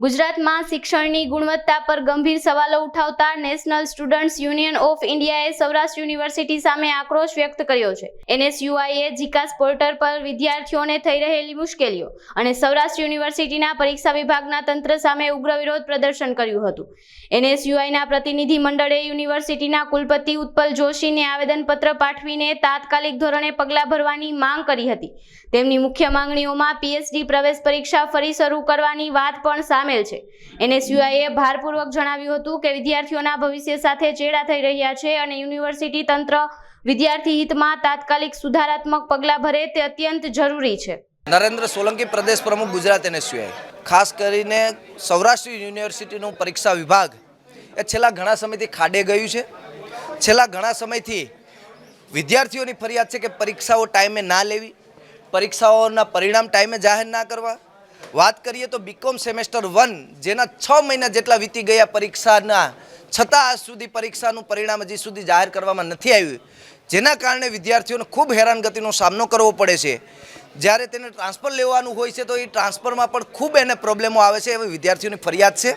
ગુજરાતમાં શિક્ષણની ગુણવત્તા પર ગંભીર સવાલો ઉઠાવતા નેશનલ સ્ટુડન્ટ્સ યુનિયન ઓફ ઇન્ડિયાએ સૌરાષ્ટ્ર યુનિવર્સિટી સામે આક્રોશ વ્યક્ત કર્યો છે. એનએસયુઆઈએ જીકાસ પોર્ટલ પર વિદ્યાર્થીઓને થઈ રહેલી મુશ્કેલીઓ અને સૌરાષ્ટ્ર યુનિવર્સિટીના પરીક્ષા વિભાગના તંત્ર સામે ઉગ્ર વિરોધ પ્રદર્શન કર્યું હતું. એનએસયુઆઈના પ્રતિનિધિ મંડળે યુનિવર્સિટીના કુલપતિ ઉત્પલ જોશીને આવેદનપત્ર પાઠવીને તાત્કાલિક ધોરણે પગલાં ભરવાની માંગ કરી હતી. તેમની મુખ્ય માંગણીઓમાં પીએચડી પ્રવેશ પરીક્ષા ફરી શરૂ કરવાની વાત પણ સામેલ છે. એનએસયુઆઈએ ભારપૂર્વક જણાવ્યું હતું કે વિદ્યાર્થીઓના ભવિષ્ય સાથે ચેડા થઈ રહ્યા છે અને યુનિવર્સિટી તંત્ર વિદ્યાર્થી હિતમાં તાત્કાલિક સુધારાત્મક પગલાં ભરે તે અત્યંત જરૂરી છે. નરેન્દ્ર સોલંકી પ્રદેશ પ્રમુખ, ગુજરાત એનએસયુઆઈ ખાસ કરીને સૌરાષ્ટ્ર યુનિવર્સિટીનું પરીક્ષા વિભાગ એ છેલ્લા ઘણા સમયથી ખાડે ગયું છે. છેલ્લા ઘણા સમયથી વિદ્યાર્થીઓની ફરિયાદ છે કે પરીક્ષાઓ ટાઈમે ના લેવી, પરીક્ષાઓના પરિણામ ટાઈમે જાહેર ના કરવા વાત કરીએ તો બીકોમ સેમેસ્ટર વન જેના છ મહિના જેટલા વીતી ગયા પરીક્ષાના, છતાં આજ સુધી પરીક્ષાનું પરિણામ હજી સુધી જાહેર કરવામાં નથી આવ્યું. જેના કારણે વિદ્યાર્થીઓને ખૂબ હેરાનગતિનો સામનો કરવો પડે છે. જ્યારે તેને ટ્રાન્સફર લેવાનું હોય છે તો એ ટ્રાન્સફરમાં પણ ખૂબ એને પ્રોબ્લેમો આવે છે, એવી વિદ્યાર્થીઓની ફરિયાદ છે.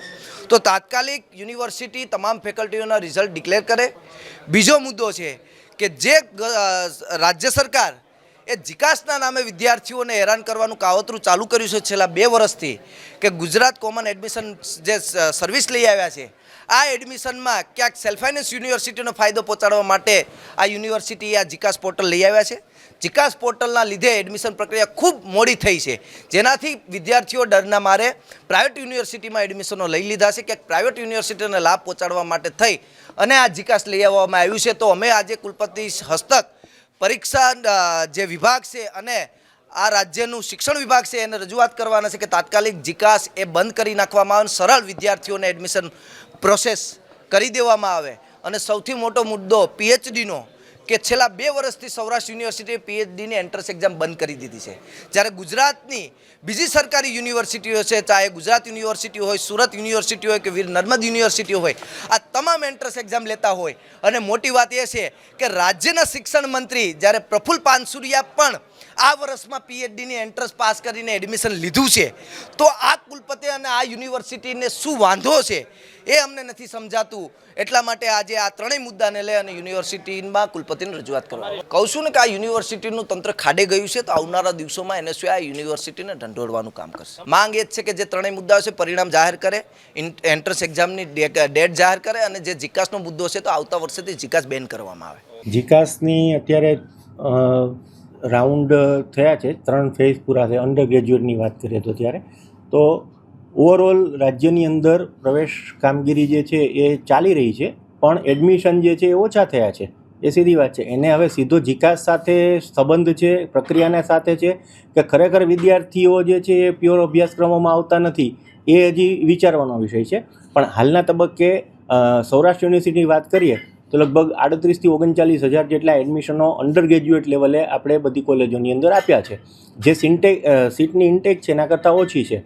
તો તાત્કાલિક યુનિવર્સિટી તમામ ફેકલ્ટીઓના રિઝલ્ટ ડિક્લેર કરે. બીજો મુદ્દો છે કે જે રાજ્ય સરકાર એ જીકાસના નામે વિદ્યાર્થીઓને હેરાન કરવાનું કાવતરું ચાલુ કર્યું છે છેલ્લા બે વર્ષથી કે ગુજરાત કોમન એડમિશન જે સર્વિસ લઈ આવ્યા છે, આ એડમિશનમાં ક્યાંક સેલ્ફ ફાઇનાન્સ યુનિવર્સિટીનો ફાયદો પહોંચાડવા માટે આ યુનિવર્સિટી, આ જીકાસ પોર્ટલ લઈ આવ્યા છે. જીકાસ પોર્ટલના લીધે એડમિશન પ્રક્રિયા ખૂબ મોડી થઈ છે. જેનાથી વિદ્યાર્થીઓ ડરના મારે પ્રાઇવેટ યુનિવર્સિટીમાં એડમિશનો લઈ લીધા છે. ક્યાંક પ્રાઇવેટ યુનિવર્સિટીને લાભ પહોંચાડવા માટે થઈ અને આ જીકાસ લઈ આવવામાં આવ્યું છે. તો અમે આજે કુલપતિ હસ્તક પરીક્ષા જે વિભાગ છે અને આ રાજ્યનું શિક્ષણ વિભાગ છે, એને રજૂઆત કરવાના છે કે તાત્કાલિક જીકાસ એ બંધ કરી નાખવામાં આવે સરળ વિદ્યાર્થીઓને એડમિશન પ્રોસેસ કરી દેવામાં આવે. અને સૌથી મોટો મુદ્દો પીએચડીનો કે છેલ્લા બે વર્ષથી સૌરાષ્ટ્ર યુનિવર્સિટીએ પીએચડીની એન્ટ્રન્સ એક્ઝામ બંધ કરી દીધી છે. જ્યારે ગુજરાતની બીજી સરકારી યુનિવર્સિટીઓ છે, ચાહે ગુજરાત યુનિવર્સિટી હોય, સુરત યુનિવર્સિટી હોય કે વીર નર્મદ યુનિવર્સિટી હોય, આ તમામ એન્ટ્રન્સ એક્ઝામ લેતા હોય. અને મોટી વાત એ છે કે રાજ્યના શિક્ષણ મંત્રી જ્યારે પ્રફુલ પાનસુરિયા પણ આ વર્ષમાં પીએચડીની એન્ટ્રન્સ પાસ કરીને એડમિશન લીધું છે. તો આ કુલપતિ અને આ યુનિવર્સિટીને શું વાંધો છે એ અમને નથી સમજાતું. એટલા માટે આજે આ ત્રણેય મુદ્દાને લઈ અને યુનિવર્સિટીમાં કુલપતિને રજૂઆત કરવા કહું છું ને કે આ યુનિવર્સિટીનું તંત્ર ખાડે ગયું છે, તો આવનારા દિવસોમાં એને શું આ યુનિવર્સિટીને ઢંઢોળવાનું કામ કરશે. માંગ એ જ છે કે જે ત્રણેય મુદ્દાઓ છે, પરિણામ જાહેર કરે એન્ટ્રન્સ એક્ઝામની ડેટ જાહેર કરે અને જે જીકાસનો મુદ્દો છે, તો આવતા વર્ષેથી જીકાસ બેન કરવામાં આવે. જીકાસની અત્યારે રાઉન્ડ થયા છે. ત્રણ ફેઝ પૂરા છે અંડર ગ્રેજ્યુએટની વાત કરીએ તો ત્યારે. તો ઓવરઓલ રાજ્યની અંદર પ્રવેશ કામગીરી જે છે એ ચાલી રહી છે. પણ એડમિશન જે છે એ ઓછા થયા છે. એ સીધી વાત છે. એને હવે સીધો જીકાસ સાથે સંબંધ છે, પ્રક્રિયાના સાથે છે કે ખરેખર વિદ્યાર્થીઓ જે છે એ પ્યોર અભ્યાસક્રમોમાં આવતા નથી, એ હજી વિચારવાનો વિષય છે. પણ હાલના તબક્કે સૌરાષ્ટ્ર યુનિવર્સિટીની વાત કરીએ તો લગભગ આડત્રીસથી ઓગણચાલીસ હજાર જેટલા એડમિશનો અંડર ગ્રેજ્યુએટ લેવલે આપણે બધી કોલેજોની અંદર આપ્યા છે. જે સિન્ટેક સીટની ઇન્ટેક છે, એના કરતાં ઓછી છે.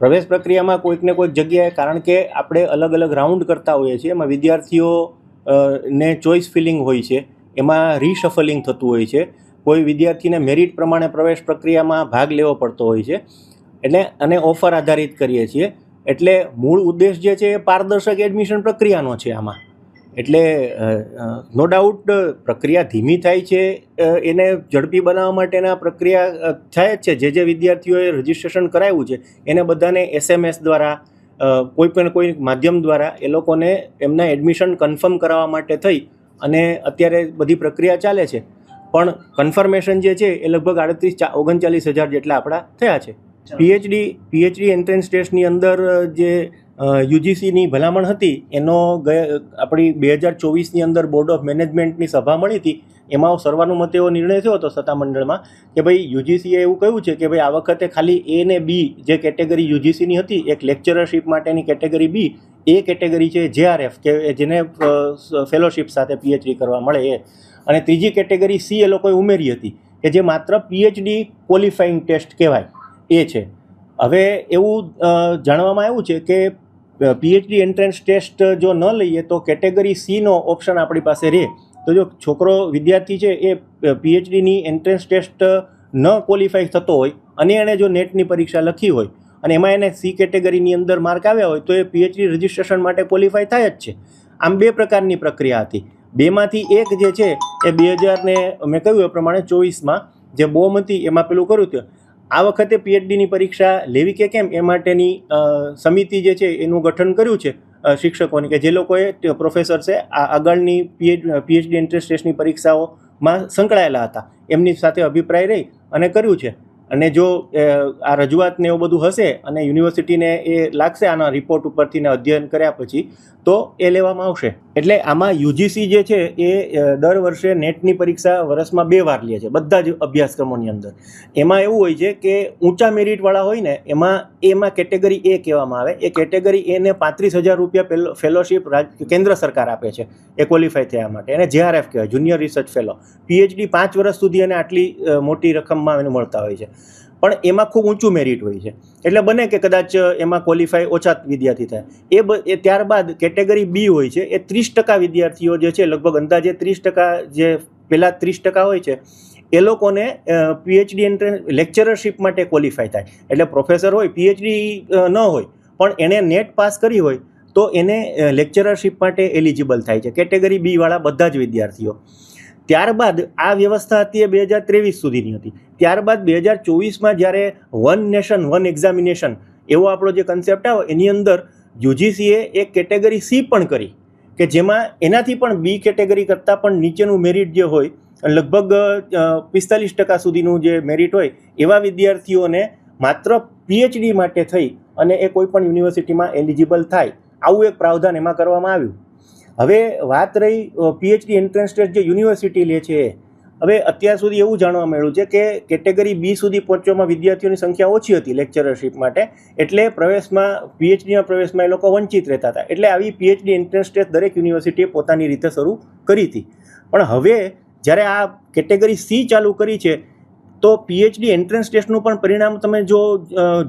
પ્રવેશ પ્રક્રિયામાં કોઈક ને કોઈક જગ્યાએ, કારણ કે આપણે અલગ અલગ રાઉન્ડ કરતા હોઈએ છીએ, એમાં વિદ્યાર્થીઓ ને ચોઇસ ફિલિંગ હોય છે, એમાં રીશફલિંગ થતું હોય છે. કોઈ વિદ્યાર્થીને મેરિટ પ્રમાણે પ્રવેશ પ્રક્રિયામાં ભાગ લેવો પડતો હોય છે. એટલે અને ઓફર આધારિત કરીએ છીએ. એટલે મૂળ ઉદ્દેશ જે છે એ પારદર્શક એડમિશન પ્રક્રિયાનો છે આમાં. એટલે નો ડાઉટ પ્રક્રિયા ધીમી થાય છે એને ઝડપી બનાવવા માટેના પ્રક્રિયા થાય જ છે. જે જે વિદ્યાર્થીઓએ રજિસ્ટ્રેશન કરાવ્યું છે એને બધાને એસએમએસ દ્વારા કોઈ પણ કોઈ માધ્યમ દ્વારા એ લોકોને એમના એડમિશન કન્ફર્મ કરાવવા માટે થઈ અને અત્યારે બધી પ્રક્રિયા ચાલે છે. પણ કન્ફર્મેશન જે છે એ લગભગ આડત્રીસ ઓગણચાલીસ હજાર જેટલા આપણા થયા છે. પીએચડી પીએચડી એન્ટ્રન્સ ટેસ્ટની અંદર જે યુજીસીની ભલામણ હતી. એનો આપણી બે હજાર ચોવીસની અંદર બોર્ડ ઓફ મેનેજમેન્ટની સભા મળી હતી. એમાં સર્વાનુમતે એવો નિર્ણય થયો હતો સત્તામંડળમાં કે ભાઈ યુજીસીએ એવું કહ્યું છે કે ભાઈ, આ વખતે ખાલી એ ને બી જે કેટેગરી યુજીસીની હતી, એક લેક્ચરરશીપ માટેની કેટેગરી બી એ કેટેગરી છે જેઆરએફ કે જેને ફેલોશિપ સાથે પીએચડી કરવા મળે એ. અને ત્રીજી કેટેગરી સી એ લોકોએ ઉમેરી હતી, કે જે માત્ર પીએચડી ક્વોલિફાઈંગ ટેસ્ટ કહેવાય, એ છે. હવે એવું જાણવામાં આવ્યું છે કે પીએચડી એન્ટ્રન્સ ટેસ્ટ જો ન લઈએ તો કેટેગરી સીનો ઓપ્શન આપણી પાસે રહે. તો જો છોકરો વિદ્યાર્થી છે એ પીએચડીની એન્ટ્રન્સ ટેસ્ટ ન ક્વોલિફાય થતો હોય અને એણે જો નેટની પરીક્ષા લખી હોય અને એમાં એને સી કેટેગરીની અંદર માર્ક આવ્યા હોય તો એ પીએચડી રજિસ્ટ્રેશન માટે ક્વોલિફાય થાય જ છે. આમ બે પ્રકારની પ્રક્રિયા હતી. બેમાંથી એક જે છે એ બે હજારને, મેં કહ્યું એ પ્રમાણે ચોવીસમાં, જે બોમ હતી એમાં પેલું કર્યું હતું. આ વખતે પીએચડીની પરીક્ષા લેવી કે કેમ એ માટેની સમિતિ જે છે એનું ગઠન કર્યું છે શિક્ષકોની કે જે લોકોએ ટ- પ્રોફેસર છે, આ આગળની પીએચડી એન્ટ્રન્સ ટેસ્ટની પરીક્ષાઓમાં સંકળાયેલા હતા. એમની સાથે અભિપ્રાય રહી અને કર્યું છે. અને જો આ રજૂઆત ને એવું બધું હશે અને યુનિવર્સિટીને એ લાગશે આના રિપોર્ટ ઉપરથી ને અધ્યયન કર્યા પછી, તો એ લેવામાં આવશે. એટલે આમાં યુજીસી જે છે એ દર વર્ષે નેટની પરીક્ષા વર્ષમાં બે વાર લે છે, બધા જ અભ્યાસક્રમોની અંદર. એમાં એવું હોય છે કે ઊંચા મેરિટવાળા હોય ને, એમાં એમાં કેટેગરી એ કહેવામાં આવે. એ કેટેગરી એને પાંત્રીસ હજાર રૂપિયા પેલો ફેલોશીપ કેન્દ્ર સરકાર આપે છે, એ ક્વોલિફાય થયા માટે. એને જેઆરએફ કહેવાય જુનિયર રિસર્ચ ફેલો પીએચડી પાંચ વર્ષ સુધી એને આટલી મોટી રકમમાં એને મળતા હોય છે. પણ એમાં ખૂબ ઊંચું મેરિટ હોય છે. એટલે બને કે કદાચ એમાં ક્વોલિફાય ઓછા વિદ્યાર્થી થાય. એ બ, એ ત્યારબાદ કેટેગરી બી હોય છે, એ ત્રીસ ટકા વિદ્યાર્થીઓ જે છે, લગભગ અંદાજે ત્રીસ ટકા જે પહેલાં ત્રીસ ટકા હોય છે, એ લોકોને પીએચડી એન્ટ્રન્સ લેક્ચરરશીપ માટે ક્વોલિફાય થાય. એટલે પ્રોફેસર હોય પીએચડી ન હોય, પણ એણે નેટ પાસ કરી હોય, તો એને લેક્ચરરશીપ માટે એલિજિબલ થાય છે. કેટેગરી બીવાળા બધા જ વિદ્યાર્થીઓ. ત્યારબાદ આ વ્યવસ્થા હતી એ બે હજાર ત્રેવીસ સુધીની હતી. ત્યારબાદ બે હજાર ચોવીસમાં જ્યારે વન નેશન, વન એક્ઝામિનેશન એવો આપણો જે કન્સેપ્ટ આવ્યો, એની અંદર યુજીસીએ એક કેટેગરી સી પણ કરી કે જેમાં એનાથી પણ બી કેટેગરી કરતાં પણ નીચેનું મેરિટ જે હોય, લગભગ પિસ્તાલીસ ટકા સુધીનું જે મેરિટ હોય, એવા વિદ્યાર્થીઓને માત્ર પીએચડી માટે થઈ અને એ કોઈ પણ યુનિવર્સિટીમાં એલિજિબલ થાય, આવું એક પ્રાવધાન એમાં કરવામાં આવ્યું. હવે વાત રહી પીએચડી એન્ટ્રન્સ ટેસ્ટ જે યુનિવર્સિટી લે છે, હવે અત્યાર સુધી એવું જાણવા મળ્યું છે કે કેટેગરી બી સુધી પહોંચવામાં વિદ્યાર્થીઓની સંખ્યા ઓછી હતી લેક્ચરરશીપ માટે, એટલે પ્રવેશમાં પીએચડીના પ્રવેશમાં એ લોકો વંચિત રહેતા હતા. એટલે આવી પીએચડી એન્ટ્રન્સ ટેસ્ટ દરેક યુનિવર્સિટીએ પોતાની રીતે શરૂ કરી હતી. પણ હવે જ્યારે આ કેટેગરી સી ચાલુ કરી છે, તો પીએચડી એન્ટ્રન્સ ટેસ્ટનું પણ પરિણામ તમે જો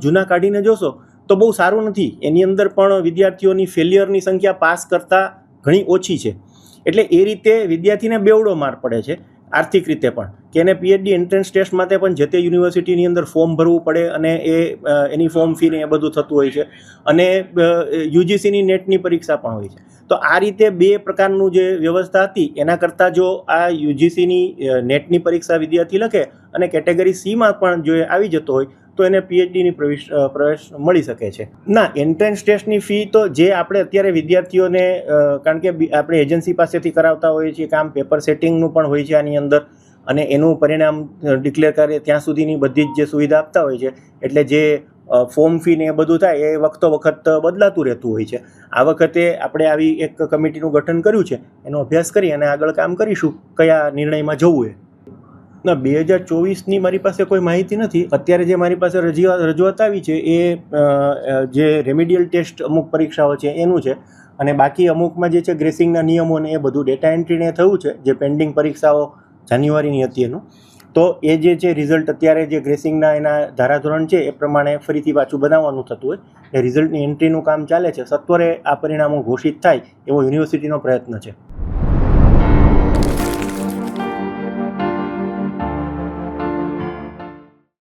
જૂના કાઢીને જોશો, તો બહુ સારું નથી. એની અંદર પણ વિદ્યાર્થીઓની ફેલિયરની સંખ્યા પાસ કરતાં ઘણી ઓછી છે. એટલે એ રીતે વિદ્યાર્થીને બેવડો માર પડે છે, આર્થિક રીતે પણ. કે એને પીએચડી એન્ટ્રન્સ ટેસ્ટ માટે પણ જે તે યુનિવર્સિટીની અંદર ફોર્મ ભરવું પડે અને એ એની ફોર્મ ફી ને એ બધું થતું હોય છે. અને યુજીસીની નેટની પરીક્ષા પણ હોય છે. તો આ રીતે બે પ્રકારનું જે વ્યવસ્થા હતી, એના કરતાં જો આ યુજીસીની નેટની પરીક્ષા વિદ્યાર્થી લખે અને કેટેગરી સીમાં પણ જો એ આવી જતો હોય તો એને પીએચડીની પ્રવેશ પ્રવેશ મળી શકે છે. ના એન્ટ્રન્સ ટેસ્ટની ફી તો જે આપણે અત્યારે વિદ્યાર્થીઓને કારણ કે આપણે એજન્સી પાસેથી કરાવતા હોઈએ છીએ કામ પેપર સેટિંગનું પણ હોય છે આની અંદર, અને એનું પરિણામ ડિક્લેર કરે ત્યાં સુધીની બધી જ જે સુવિધા આપતા હોય છે, એટલે જે ફોર્મ ફી ને એ બધું થાય, એ વખતો વખત બદલાતું રહેતું હોય છે. આ વખતે આપણે આવી એક કમિટીનું ગઠન કર્યું છે, એનો અભ્યાસ કરી અને આગળ કામ કરીશું, કયા નિર્ણયમાં જવું એ. ના, બે હજાર ચોવીસની મારી પાસે કોઈ માહિતી નથી. અત્યારે જે મારી પાસે રજૂઆત આવી છે એ જે રેમિડિયલ ટેસ્ટ અમુક પરીક્ષાઓ છે એનું છે. અને બાકી અમુકમાં જે છે ગ્રેસિંગના નિયમો ને એ બધું ડેટા એન્ટ્રીને થયું છે, જે પેન્ડિંગ પરીક્ષાઓ જાન્યુઆરીની હતી એનું તો એ જે છે રિઝલ્ટ અત્યારે જે ગ્રેસિંગના એના ધારાધોરણ છે એ પ્રમાણે ફરીથી પાછું બનાવવાનું થતું હોય. એ રિઝલ્ટની એન્ટ્રીનું કામ ચાલે છે. સત્વરે આ પરિણામો ઘોષિત થાય એવો યુનિવર્સિટીનો પ્રયત્ન છે.